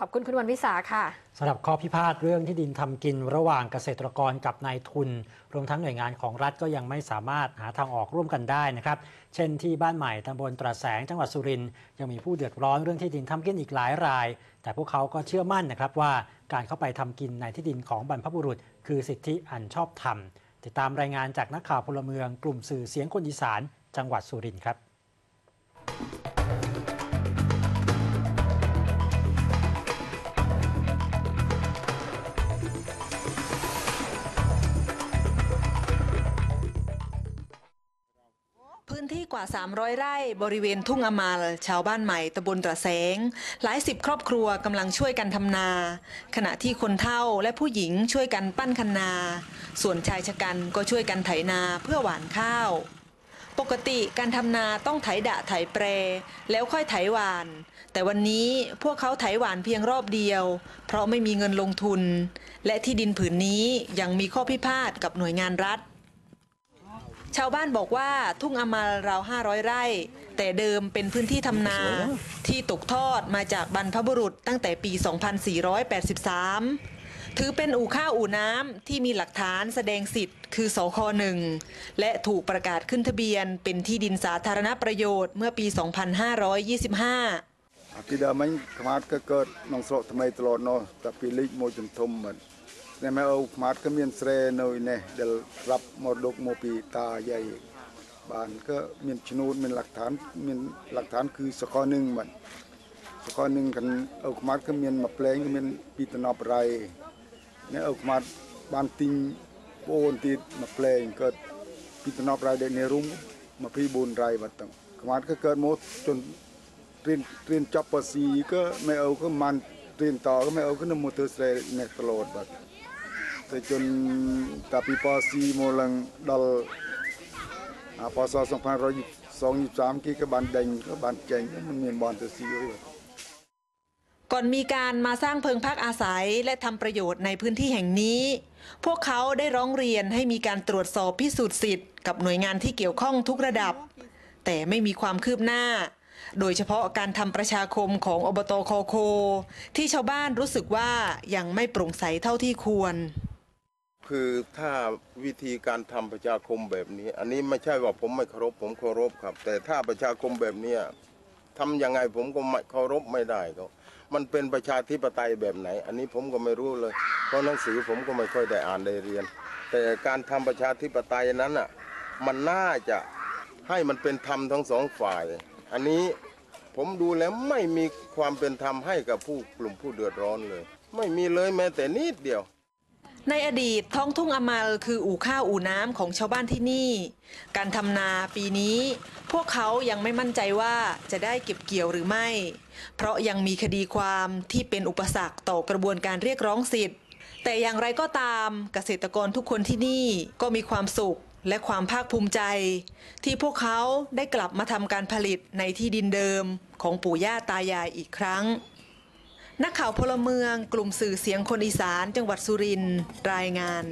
ขอบคุณคุณวันวิสาค่ะสำหรับข้อพิพาทเรื่องที่ดินทำกินระหว่างเกษตรกรกับนายทุน รวมทั้งหน่วยงานของรัฐก็ยังไม่สามารถหาทางออกร่วมกันได้นะครับ เช่นที่บ้านใหม่ตำบลตราแสงจังหวัดสุรินทร์ยังมีผู้เดือดร้อนเรื่องที่ดินทำกินอีกหลายราย แต่พวกเขาก็เชื่อมั่นนะครับว่าการเข้าไปทำกินในที่ดินของบรรพบุรุษ คือสิทธิอันชอบธรรมติดตามรายงานจากนักข่าวพลเมือง กลุ่มสื่อเสียงคนอีสาน จังหวัดสุรินทร์ครับ ว่า 300 ไร่บริเวณทุ่งอมาลชาวบ้านใหม่ตำบลตระแสง หลายสิบครอบครัวกำลังช่วยกันทำนา ขณะที่คนเฒ่าและผู้หญิงช่วยกันปั้นคันนา ส่วนชายชะกันก็ช่วยกันไถนาเพื่อหว่านข้าว ปกติการทำนาต้องไถดะไถแปร แล้วค่อยไถหวาน แต่วันนี้พวกเขาไถหวานเพียงรอบเดียว เพราะไม่มีเงินลงทุน และที่ดินผืนนี้ยังมีข้อพิพาทกับหน่วยงานรัฐ ชาวบ้านบอกว่าทุ่งอมาราว 500 ไร่ แต่เดิมเป็นพื้นที่ทำนาที่ตกทอดมาจากบรรพบุรุษตั้งแต่ปี 2483 ถือเป็นอู่ข้าวอู่น้ำที่มีหลักฐานแสดงสิทธิ์คือสคหนึ่งและถูกประกาศขึ้นทะเบียนเป็นที่ดินสาธารณประโยชน์เมื่อปี 2525ที่เดิมมันขมาดก็เกิดนองสระทำไมตลอดเนาะแต่ปีลิกโมจนทมเหมือน MO ផ្មាត់ក៏មានស្រែនៅនេះដែលរាប់មរដកមកពីតាយាយបានក៏មានឈ្នួនមានលក្ខឋានមានលក្ខឋានគឺសកលនឹងបាទសកលនឹងកណ្អូខ្មាត់ក៏មានមួយផ្លែងក៏មានពីតំណបរៃនេះអូខ្មាត់បានទិញបូនទៀតមួយផ្លែងក៏ពីតំណបរៃដែលនេះរុំ24រៃបាទទាំងខ្មាត់ក៏កើតមកជន់រៀនរៀនចប់បស៊ីក៏មេអូក៏មិនរៀនតក៏មេអូក៏នៅមកធ្វើស្រែនេះតឡូតបាទ ประชาชนตาปีปอซีโมลังดอลพศสองพันร้อยสองยี่สามกี่กบันเดงกบันเจงมันมีบอลตัซีอยก่อนมีการมาสร้างเพิงพักอาศัยและทำประโยชน์ในพื้นที่แห่งนี้ พวกเขาได้ร้องเรียนให้มีการตรวจสอบพิสูจน์สิทธิ์กับหน่วยงานที่เกี่ยวข้องทุกระดับ แต่ไม่มีความคืบหน้า โดยเฉพาะการทำประชาคมของอบตโคโค ที่ชาวบ้านรู้สึกว่ายังไม่โปร่งใสเท่าที่ควร คือถ้าวิธีการทำประชาคมแบบนี้ อันนี้ไม่ใช่ว่าผมไม่เคารพผมเคารพครับ แต่ถ้าประชาคมแบบเนี้ยทำยังไงผมก็ไม่เคารพไม่ได้ก็มันเป็นประชาธิปไตยแบบไหน อันนี้ผมก็ไม่รู้เลย เพราะหนังสือผมก็ไม่ค่อยได้อ่านได้เรียน แต่การทำประชาธิปไตยนั้นอะมันน่าจะให้มันเป็นธรรมทั้งสองฝ่าย อันนี้ผมดูแล้วไม่มีความเป็นธรรมให้กับผู้กลุ่มผู้เดือดร้อนเลย ไม่มีเลยแม้แต่นิดเดียว ในอดีตท้องทุ่งอมาลคืออู่ข้าวอู่น้ำของชาวบ้านที่นี่ การทำนาปีนี้ พวกเขายังไม่มั่นใจว่าจะได้เก็บเกี่ยวหรือไม่ เพราะยังมีคดีความที่เป็นอุปสรรคต่อกระบวนการเรียกร้องสิทธิ์ แต่อย่างไรก็ตามเกษตรกรทุกคนที่นี่ก็มีความสุขและความภาคภูมิใจ ที่พวกเขาได้กลับมาทำการผลิตในที่ดินเดิมของปู่ย่าตายายอีกครั้ง นักข่าวพลเมืองกลุ่มสื่อเสียงคนอีสาน จังหวัดสุรินทร์รายงาน